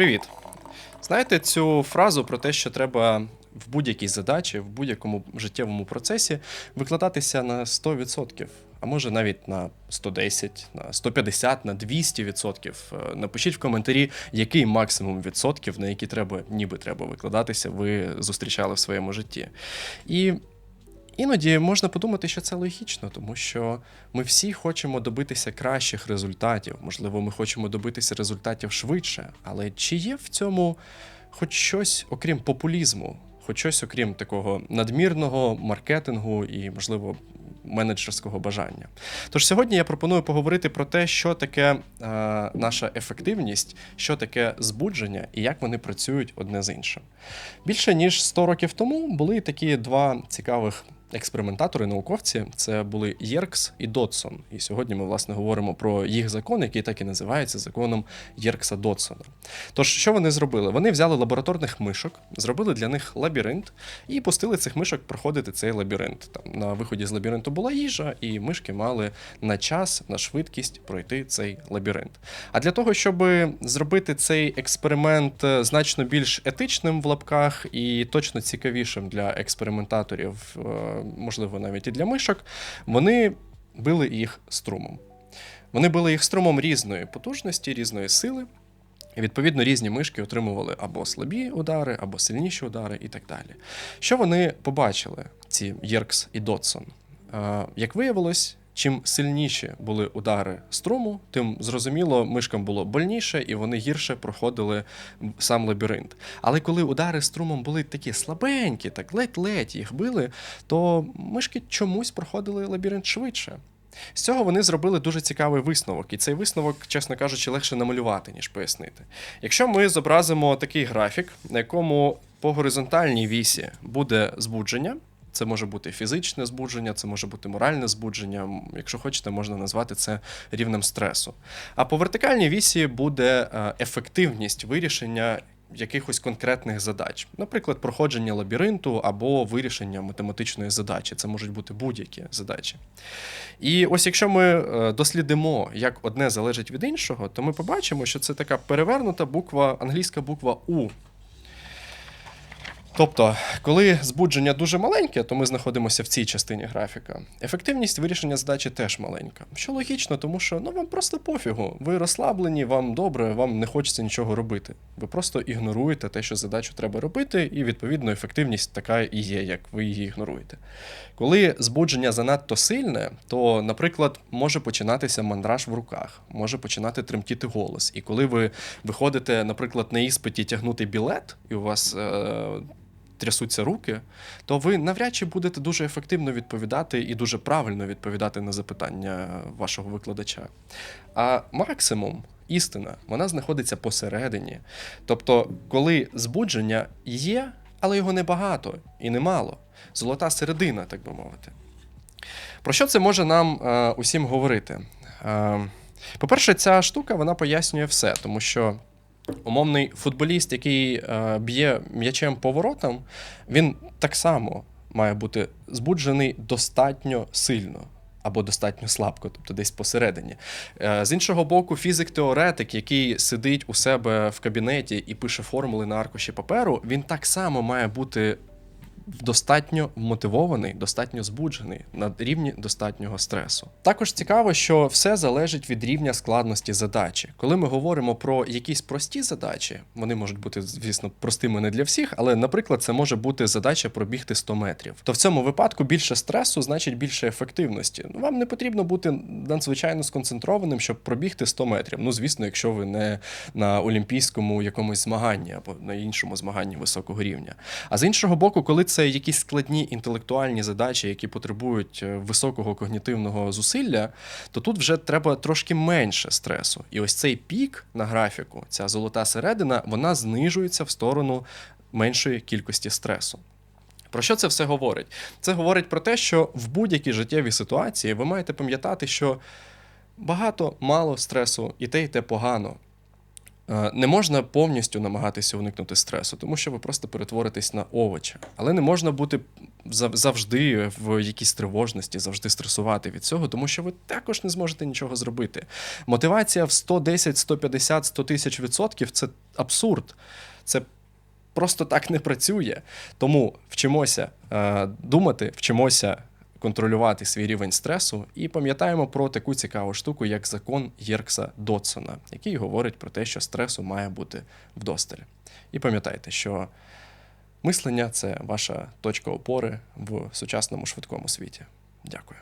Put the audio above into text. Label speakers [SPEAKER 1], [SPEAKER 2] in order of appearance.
[SPEAKER 1] Привіт. Знаєте цю фразу про те, що треба в будь-якій задачі, в будь-якому життєвому процесі викладатися на 100%, а може навіть на 110, на 150, на 200%. Е, Напишіть в коментарі, який максимум відсотків, на які треба, ніби треба викладатися, ви зустрічали в своєму житті. І Іноді можна подумати, що це логічно, тому що ми всі хочемо добитися кращих результатів. Можливо, ми хочемо добитися результатів швидше. Але чи є в цьому хоч щось, окрім популізму, хоч щось, окрім такого надмірного маркетингу і, можливо, менеджерського бажання? Тож сьогодні я пропоную поговорити про те, що таке е, наша ефективність, що таке збудження і як вони працюють одне з іншим. Більше ніж 100 років тому були такі два цікавих експериментатори, науковці. Це були Єркс і Додсон. І сьогодні ми власне говоримо про їх закон, який так і називається законом Єркса Додсона. Тож, що вони зробили? Вони взяли лабораторних мишок, зробили для них лабіринт і пустили цих мишок проходити цей лабіринт. Там на виході з лабіринту була їжа, і мишки мали на час, на швидкість пройти цей лабіринт. А для того, щоб зробити цей експеримент е, значно більш етичним в лапках і точно цікавішим для експериментаторів, е, можливо, навіть і для мишок, вони били їх струмом. Вони били їх струмом різної потужності, різної сили. І, відповідно, різні мишки отримували або слабі удари, або сильніші удари, і так далі. Що вони побачили, ці Єркс і Дотсон? Е, Як виявилось, чим сильніші були удари струму, тим зрозуміло, мишкам було больніше, і вони гірше проходили сам лабіринт. Але коли удари струмом були такі слабенькі, так ледь-ледь їх били, то мишки чомусь проходили лабіринт швидше. З цього вони зробили дуже цікавий висновок, і цей висновок, чесно кажучи, легше намалювати, ніж пояснити. Якщо ми зобразимо такий графік, на якому по горизонтальній вісі буде збудження, це може бути фізичне збудження, це може бути моральне збудження. Якщо хочете, можна назвати це рівнем стресу. А по вертикальній вісі буде е, ефективність вирішення якихось конкретних задач, наприклад, проходження лабіринту або вирішення математичної задачі. Це можуть бути будь-які задачі. І ось якщо ми е, дослідимо, як одне залежить від іншого, то ми побачимо, що це така перевернута буква, англійська буква У. Тобто, коли збудження дуже маленьке, то ми знаходимося в цій частині графіка. Ефективність вирішення задачі теж маленька. Що логічно, тому що ну вам просто пофігу. Ви розслаблені, вам добре, вам не хочеться нічого робити. Ви просто ігноруєте те, що задачу треба робити, і відповідно ефективність така і є, як ви її ігноруєте. Коли збудження занадто сильне, то, наприклад, може починатися мандраж в руках, може починати тремтіти голос. І коли ви виходите, наприклад, на іспиті тягнути білет, і у вас. Е- трясуться руки, то ви навряд чи будете дуже ефективно відповідати і дуже правильно відповідати на запитання вашого викладача. А максимум, істина, вона знаходиться посередині. Тобто, коли збудження є, але його небагато і немало. Золота середина, так би мовити. Про що це може нам е, усім говорити? Е, по-перше, ця штука вона пояснює все, тому що умовний футболіст, який е, б'є м'ячем по воротам, він так само має бути збуджений достатньо сильно. Або достатньо слабко, тобто десь посередині. Е, З іншого боку, фізик-теоретик, який сидить у себе в кабінеті і пише формули на аркуші паперу, він так само має бути достатньо мотивований, достатньо збуджений на рівні достатнього стресу. Також цікаво, що все залежить від рівня складності задачі. Коли ми говоримо про якісь прості задачі, вони можуть бути, звісно, простими не для всіх, але, наприклад, це може бути задача пробігти 100 метрів. То в цьому випадку більше стресу значить більше ефективності. Ну, вам не потрібно бути надзвичайно сконцентрованим, щоб пробігти 100 метрів. Ну, звісно, якщо ви не на олімпійському якомусь змаганні або на іншому змаганні високого рівня. А з іншого боку, коли це якісь складні інтелектуальні задачі, які потребують е, високого когнітивного зусилля, то тут вже треба трошки менше стресу. І ось цей пік на графіку, ця золота середина, вона знижується в сторону меншої кількості стресу. Про що це все говорить? Це говорить про те, що в будь-якій життєвій ситуації ви маєте пам'ятати, що багато мало стресу і те, і те погано. Е, Не можна повністю намагатися уникнути стресу, тому що ви просто перетворитесь на овоча. Але не можна бути зав- завжди в якійсь тривожності, завжди стресувати від цього, тому що ви також не зможете нічого зробити. Мотивація в 110, 150, 100 тисяч відсотків це абсурд. Це просто так не працює. Тому вчимося е, думати, вчимося контролювати свій рівень стресу і пам'ятаємо про таку цікаву штуку, як закон Єркса Дотсона, який говорить про те, що стресу має бути вдосталь. І пам'ятайте, що мислення це ваша точка опори в сучасному швидкому світі. Дякую.